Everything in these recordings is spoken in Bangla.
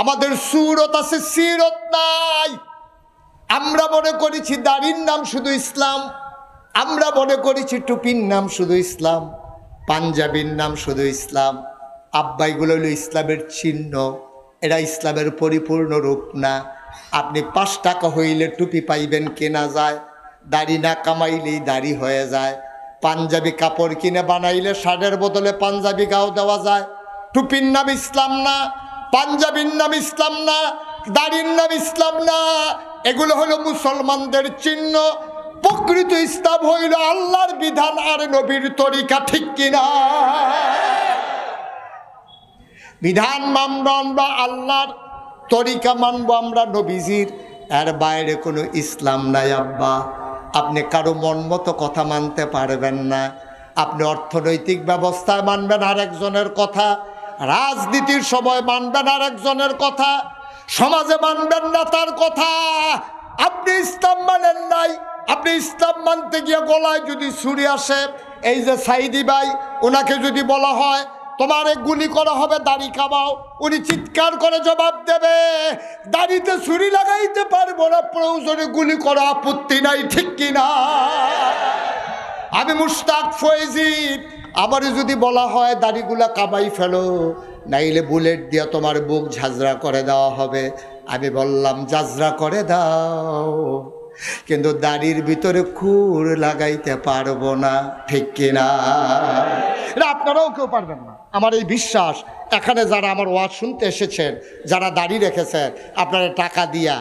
আমাদের সুরত আছে, সিরত নাই। আমরা মনে করেছি দাড়ির নাম শুধু ইসলাম, আমরা মনে করেছি টুপির নাম শুধু ইসলাম, পাঞ্জাবির নাম শুধু ইসলাম। আব্বাইগুলো হলো ইসলামের চিহ্ন, এরা ইসলামের পরিপূর্ণ রূপ না। আপনি পাঁচ টাকা হইলে টুপি পাইবেন, কেনা যায়। দাড়ি না কামাইলেই দাড়ি হয়ে যায়। পাঞ্জাবি কাপড় কিনে বানাইলে শার্টের বদলে পাঞ্জাবি গাও দেওয়া যায়। টুপির নাম ইসলাম না পাঞ্জাবির নাম ইসলাম না, দাড়ির নাম ইসলাম না, এগুলো হলো মুসলমানদের চিহ্ন। প্রকৃত ইসলাম হইল আল্লাহর বিধান আর নবীর তরিকা, ঠিক কিনা বিধান মানব আমরা, আল্লাহর তরিকা মানব আমরা, নবীজির। এর বাইরে কোনো ইসলাম নাই, আব্বা। আপনি কারও মন মতো কথা মানতে পারবেন না। আপনি অর্থনৈতিক ব্যবস্থায় মানবেন আরেকজনের কথা। রাজনীতির সময় মানবেন আর একজনের কথা, সমাজে মানবেন না তার কথা। আপনি ইসলাম মানেন নাই, আপনি ইসলাম মানতে গিয়ে গলায় যদি ছুরি আসে, এই যে সাইদি ভাই, ওনাকে যদি বলা হয়, তোমারে গুলি করা হবে, দাড়ি কামাও। উনি চিৎকার করে জবাব দেবে, দাড়িতে ছুরি লাগাইতে পারব না, প্রয়োজনে গুলি করা আপত্তি নাই, ঠিক কিনা? আমি মুস্তাক ফয়েজিদ আমারও যদি বলা হয়, দাড়িগুলা কামাই ফেলো, নাইলে বুলেট দিয়ে তোমার বুক ঝাঁঝরা করে দেওয়া হবে। আমি বললাম, ঝাঁঝরা করে দাও। কিন্তু দাড়ির ভিতরে খুর লাগাইতে পারব না, ঠিক কিনা? এটা আপনারাও কেউ পারবেন না। আমার এই বিশ্বাস, এখানে যারা আমার ওয়াজ শুনতে এসেছেন, যারা দাড়ি রেখেছেন, আপনারা টাকা দিয়া,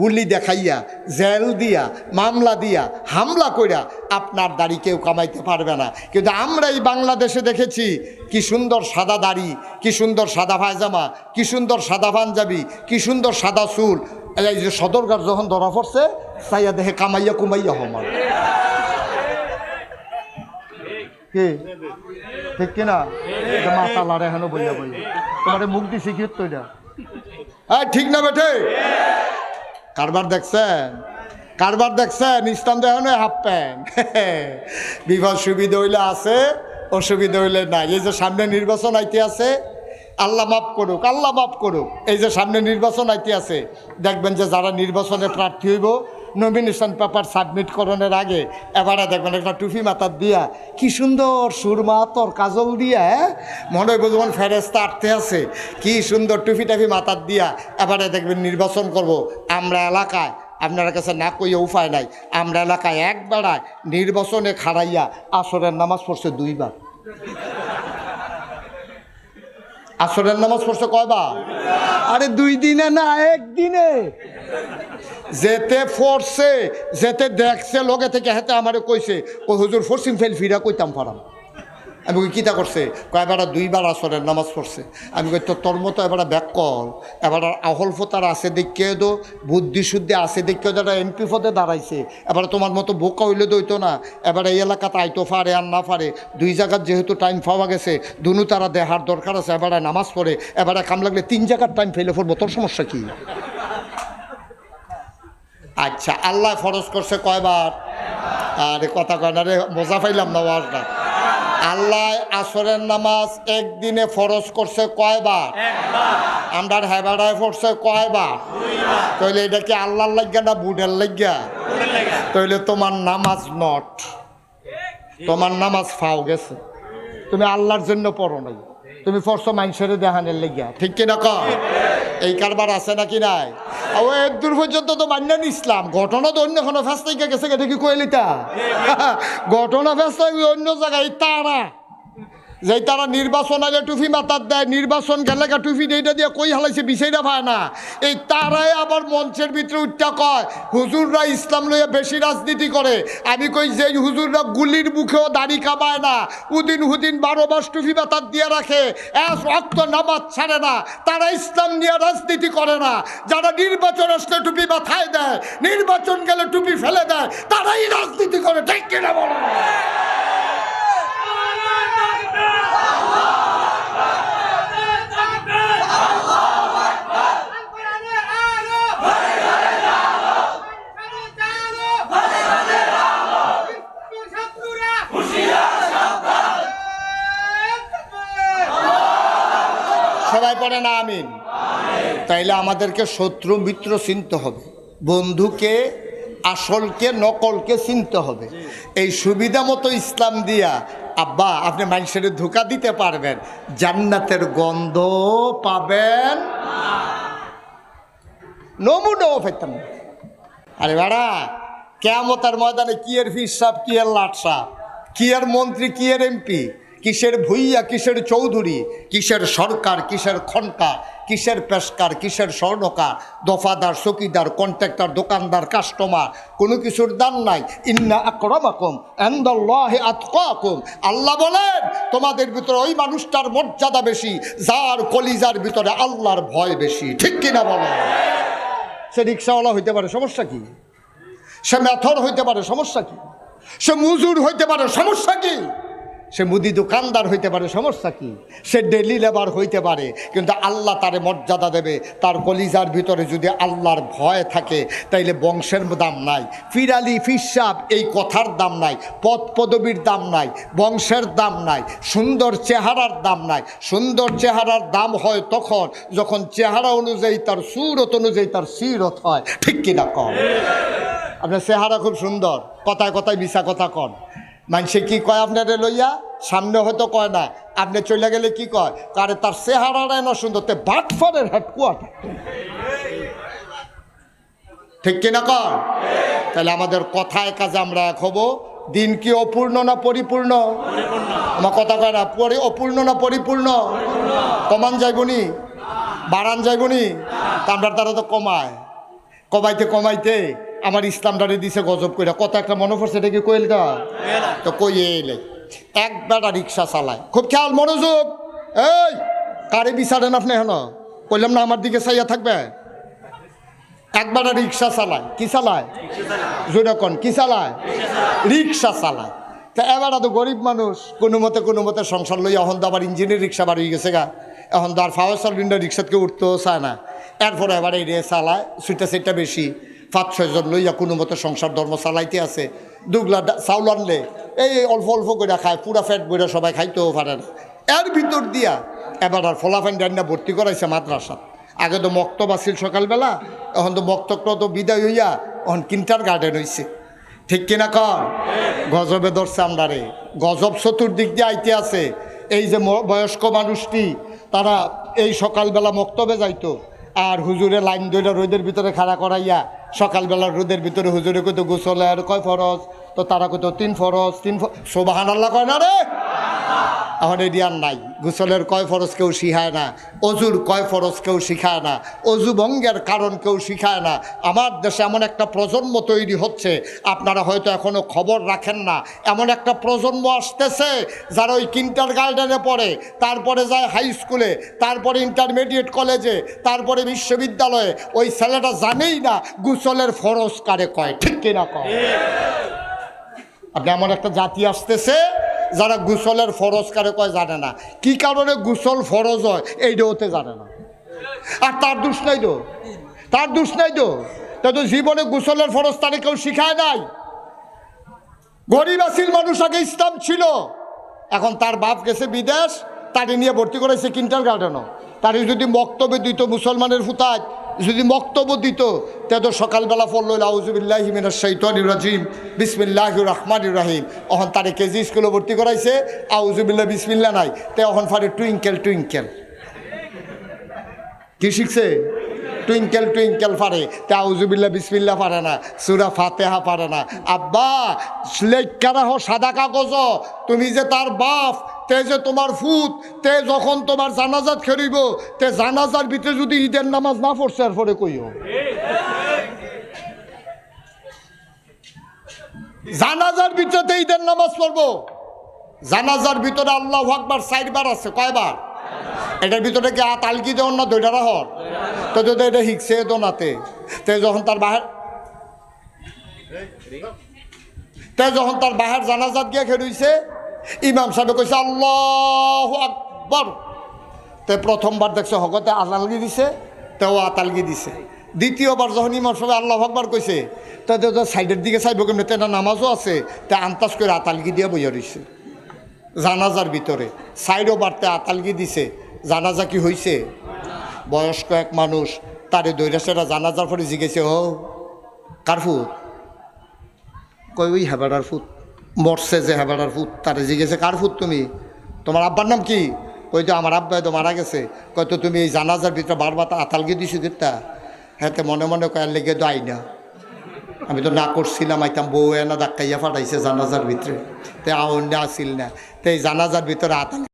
গুলি দেখাইয়া, জেল দিয়া, মামলা দিয়া, হামলা কইরা আপনার দাড়ি কেউ কামাইতে পারবে না। কিন্তু আমরা এই বাংলাদেশে দেখেছি, কি সুন্দর সাদা দাড়ি, কি সুন্দর সাদা পায়জামা, কি সুন্দর সাদা পাঞ্জাবি, কি সুন্দর সাদা চুল এই যে সদরকার যখন ধরা পড়ছে, চাইয়া দেখে কামাইয়া কুমাইয়া হমার কি? ঠিক কিনা? মাতালার এখনও বইয়া বইয়া। তোমার মুখ দিছি কি তো এটা ঠিক না বেঠে? কারবার দেখছেন? কারবার দেখছেন? ইসলাম দেখানো হাফ প্যান্ট। বিবাহ সুবিধা হইলে আছে, অসুবিধা হইলে নাই। এই যে সামনে নির্বাচন আইতে আছে আল্লাহ মাফ করুক, আল্লাহ মাফ করুক। এই যে সামনে নির্বাচন আইতে আছে, দেখবেন যে যারা নির্বাচনে প্রার্থী হইব নমিনেশন পেপার সাবমিট করানোর আগে এবারে দেখবেন একটা টুপি মাথার দিয়া কি সুন্দর সুরমা, তোর কাজল দিয়া হ্যাঁ? মনে হইব যেমন ফেরেস্তা আটতে আছে, কি সুন্দর টুফি টাফি মাথার দিয়া এবারে দেখবেন নির্বাচন করব। আমরা এলাকায়, আপনার কাছে না কইয়া উপায় নাই, আমরা এলাকায় এক বেড়ায় নির্বাচনে খাড়াইয়া আসরের নামাজ পড়ছে দুইবার। আসরের নামাজ পড়ছে কয়বার? আরে দুই দিনে না একদিনে যেতে ফরছে যেতে দেখছে লগে থেকে হেতে আমারে কইছে ও হুজুর ফরসিম ফেল ফিরা কইতাম পারাম আমি কই, কিতা করছে? কয়বার দুইবার আসরের নামাজ পড়ছে। আমি কই, তো তোর মতো এবার ব্যাকল এবার আহল ফোতার আছে দেখিয়ে দো, বুদ্ধি শুদ্ধি আছে দেখিয়ে যারা এমপি পদে দাঁড়াইছে। এবার তোমার মতো বোকা হইলে দইতো না। এবার এই এলাকাতে আইতো পারে আর না পারে দুই জায়গার যেহেতু টাইম পাওয়া গেছে, দুনু তারা দেহার দরকার আছে, এবারে নামাজ পড়ে, এবারে কাম লাগলে তিন জায়গার টাইম ফেলে পড়ব, তোর সমস্যা কী? আচ্ছা আল্লাহ ফরজ করছে কয়বার? আরে কথা কয় না রে, মজা পাইলাম না ওয়াজটা। আল্লাহ আসরের নামাজ একদিনে ফরজ করছে কয়বার? আমরার হেবাড়ায় পড়ছে কয়বার? তাহলে এটা কি আল্লাহর লাগিয়া না বুডের লাগিয়া? তাহলে তোমার নামাজ নট। তোমার নামাজ ফাও গেছে। তুমি আল্লাহর জন্য পড়ো নাই। তুমি পড়ছো মানুষের দেহানের লেগিয়া। ঠিক কিনা ক এই কারবার আছে নাকি নাই? ও এক দূর পর্যন্ত তো মান্যান ইসলাম ঘটনা তো অন্য কোনো ফেস্তাইকে গেছে গেছে এটা কি কইলিতা? ঘটনা ফেস্তাই অন্য জায়গায় তারা। যে তারা নির্বাচন আগে টুফি মাতার দেয়, নির্বাচন গেলে গা টুফি এইটা দিয়ে কই হালাইছে বিষয়টা পায় না। এই তারাই আবার মঞ্চের ভিতরে উঠটা কয়, হুজুররা ইসলাম লইয়া বেশি রাজনীতি করে। আমি কই যে হুজুররা গুলির মুখেও দাড়ি কামায় না, উদিন হুদিন বারো মাস টুফি মাতার দিয়ে রাখে, এক রক্ত নামাজ ছাড়ে না। তারা ইসলাম নিয়ে রাজনীতি করে না। যারা নির্বাচন আসলে টুপি মাথায় দেয়, নির্বাচন গেলে টুপি ফেলে দেয়, তারাই রাজনীতি করে। ঠিক কিনা বলো? সবাই পড়ে না আমিন। তাইলে আমাদেরকে শত্রু মিত্র চিনতে হবে। বন্ধুকে আসলকে নকলকে চিনতে হবে। এই সুবিধা মতো ইসলাম দিয়া আব্বা আপনি মানুষের ধোকা দিতে পারবেন। জান্নাতের গন্ধ পাবেন নমুনাও পেতাম। আরে বেড়া কেমতার ময়দানে কি এর ফিস সাপ কি এর লাট সাপ কি এর মন্ত্রী কি এর এমপি? কিসের ভুইয়া, কিসের চৌধুরী, কিসের সরকার, কিসের খনকার কিসের পেশকার, কিসের স্বর্ণকার, দফাদার, চকিদার, কন্ট্রাক্টর, দোকানদার, কাস্টমার, কোনো কিছুর দাম নাই। ইন্না আকরমাকুম এন্দাল্লাহে আতকাকুম। আল্লাহ বলেন, তোমাদের ভিতরে ওই মানুষটার মর্যাদা বেশি, যার কলিজার ভিতরে আল্লাহর ভয় বেশি। ঠিক কিনা বলো? সে রিক্সাওয়ালা হইতে পারে, সমস্যা কি? সে মেথর হইতে পারে, সমস্যা কি? সে মজুর হইতে পারে, সমস্যা কি? সে মুদি দোকানদার হইতে পারে, সমস্যা কি? সে ডেলি লেবার হইতে পারে, কিন্তু আল্লাহ তারে মর্যাদা দেবে। তার কলিজার ভিতরে যদি আল্লাহর ভয় থাকে, তাইলে বংশের দাম নাই। ফিরালি, ফিসাব, এই কথার দাম নাই পদ পদবীর দাম নাই, বংশের দাম নাই, সুন্দর চেহারার দাম নাই। সুন্দর চেহারার দাম হয় তখন, যখন চেহারা অনুযায়ী তার সুরত অনুযায়ী তার সিরত হয়। ঠিক কিনা কম আপনার চেহারা খুব সুন্দর। কথায় কথায় মিশা কথা কন। মানুষে কি কয় আপনারে লইয়া? সামনে হয়তো কয় না। আপনি চলে গেলে কি কয়? কারে তার চেহারাটাই না সুন্দর, তে বাটফারের হেডকোয়ার্টার। ঠিক কিনা কর তাহলে আমাদের কথায় কাজে আমরা এক হব। দিন কি অপূর্ণ না পরিপূর্ণ? আমার কথা কয় না, পরি অপূর্ণ না পরিপূর্ণ? কমান যাইবনি? বাড়ান যাইবনি? তা আমরা তারা তো কমায়। কমাইতে কমাইতে আমার ইসলামটারে দিছে গজব কইরা। কত একটা মনে পড়ছে, এটা কি তো কই এলে এক বেটা রিক্সা চালায়। খুব খেয়াল, মনোযোগ। এই, কারে বিচারেন আপনি হেন? কইলাম না, আমার দিকে চাইয়া থাকবে? একবার রিক্সা চালায়। কি চালায়? জোরে কন, কি চালায়? রিক্সা চালায়। তা এবার তো গরিব মানুষ। কোনো মতে কোনো মতে সংসার লই এখন তো আবার ইঞ্জিনের রিক্সা বাড়ি গেছে গা। এখন তো আর ফাওয়ার সার্ভিন্ডার রিক্সাকে উঠতেও চায় না। এরপরে এবার এই রে চালায় সুইটা সেটটা বেশি। পাঁচ ছয়জন লইয়া কোনো মতে সংসার ধর্ম চালাইতে আছে। দুগলা চাউল আনলে এই অল্প অল্প করে খায়, পুরা ফ্যাট বইরা সবাই খাইতেও পারে না। এর ভিতর দিয়া এবার আর ফলাফাইন ডান্না ভর্তি করাইছে মাদ্রাসা। আগে তো মক্তব আছিল সকালবেলা, এখন তো মক্তবটা তো বিদায় হইয়া এখন কিন্টার গার্ডেন হইছে। ঠিক কিনা? কর গজবে ধরছে আমরা রে। গজব চতুর্দিক দিয়ে আইতে আছে। এই যে বয়স্ক মানুষটি, তারা এই সকালবেলা মক্তবে যাইতো, আর হুজুরে লাইন ধরে রোদের ভিতরে খাড়া করাইয়া সকালবেলা রোদের ভিতরে হুজুরে কত গোসলে আর কয় ফরজ? তো তারা কত তিন ফরজ, তিন সোবাহান আল্লাহ কয় না রে? এখন এটি আর নাই। গোসলের কয় ফরজ কেউ শিখায় না অজুর কয় ফরজ কেউ শিখায় না অজু ভঙ্গের কারণ কেউ শিখায় না। আমার দেশে এমন একটা প্রজন্ম তৈরি হচ্ছে আপনারা হয়তো এখনও খবর রাখেন না। এমন একটা প্রজন্ম আসতেছে যারা ওই কিন্টার গার্ডেনে পড়ে তারপরে যায় হাই স্কুলে তারপরে ইন্টারমিডিয়েট কলেজে তারপরে বিশ্ববিদ্যালয়ে। ওই ছেলেটা জানেই না গোসলের ফরজ কারে কয় ঠিক কিনা কয়? আপনি এমন একটা জাতি আসতেছে যারা গুসলের ফরজ কারে কয় জানে না। কি কারণে গুসল ফরজ হয় এইটা হতে জানে না। আর তার দোষ নাই তো। তার দোষ নাই তো। তা তো জীবনে গুসলের ফরজ তারে কেউ শিখায় নাই। গরিব আসিল মানুষ আগে ইসলাম ছিল। এখন তার বাপ গেছে বিদেশ তাকে নিয়ে ভর্তি করেছে কিন্টার গার্ডেনও তারে যদি বক্তব্য দিত মুসলমানের ফুতায় যদি বক্তব্য দিত তে তো সকালবেলা পড়ল আউজুবিল্লাহ হিমিনার শৈতানি রাজিম বিসমিল্লাহ রহমান রাহিম। অহন তারে কেজি স্কুলে ভর্তি করাইছে আউজুবিল্লাহ বিসমিল্লা নাই। তে অহন ফারে, টুইঙ্কেল টুইঙ্কেল। কি শিখছে? টুইঙ্কেল টুইঙ্কেল পারে তে আউজুবিল্লা বিসমিল্লা পারে না, সুরা ফাতেহা পারে না। আব্বা লেখারা হো সাদা কাগজ তুমি যে তার বাপ তে যে তোমার ফুত, তে যখন তোমার জানাজাত খেরিব, তে জানাজার ভিতরে যদি ঈদের নামাজ না পড়ছে আর পরে কইও। জানাজার ভিতরে ঈদের নামাজ পড়ব। জানাজার ভিতরে আল্লাহ আকবার চারবার আছে, কয়বার? এটার ভিতরে কি আত আলকি দেওয়ার না দইটা হর তো যদি এটা হিকছে দোনাতে, তে যখন তার বাহার তে যখন তার বাহার জানাজাত গিয়ে খেলুইছে ইমাম সাহেব কইছে, আল্লাহ আকবর। তে প্রথমবার দেখছে হকতে আতালগি দিছে, তেও আতালগি দিছে। দ্বিতীয়বার যখন ইমাম সাহেব আল্লাহ আকবার কইছে, তে তো সাইডের দিকে চাইব কেমনি? তেনা নামাজও আছে, তে আন্তাজ করে আতালগি দিয়ে বইয়া রইছে। জানাজার ভিতরে, সাইডও বাড়তে আতালগি দিছে, জানাজা কি হইছে? বয়স্ক এক মানুষ, তারে দৈরা সেটা জানাজার পরে জিজ্ঞেসে, ও, কার ফুত? কই ওই হেবাডার ফুত। মরছে যে হেবাডার ফুত, তারে জিজ্ঞেসে, কার ফুত তুমি? তোমার আব্বার নাম কি? কই তো আমার আব্বা তো মারা গেছে। কয় তো তুমি এই জানাজার ভিতরে বারবার আতালকে দিছি দিতা হ্যাঁ মনে মনে কয়ার লেগে তো আই না। আমি তো না করছিলাম, আইতাম, বউ এনা ধাক্কাইয়া ফাটাইছে জানাজার ভিতরে। তে আউন আসিল না। তো এই জানাজার ভিতরে আতাল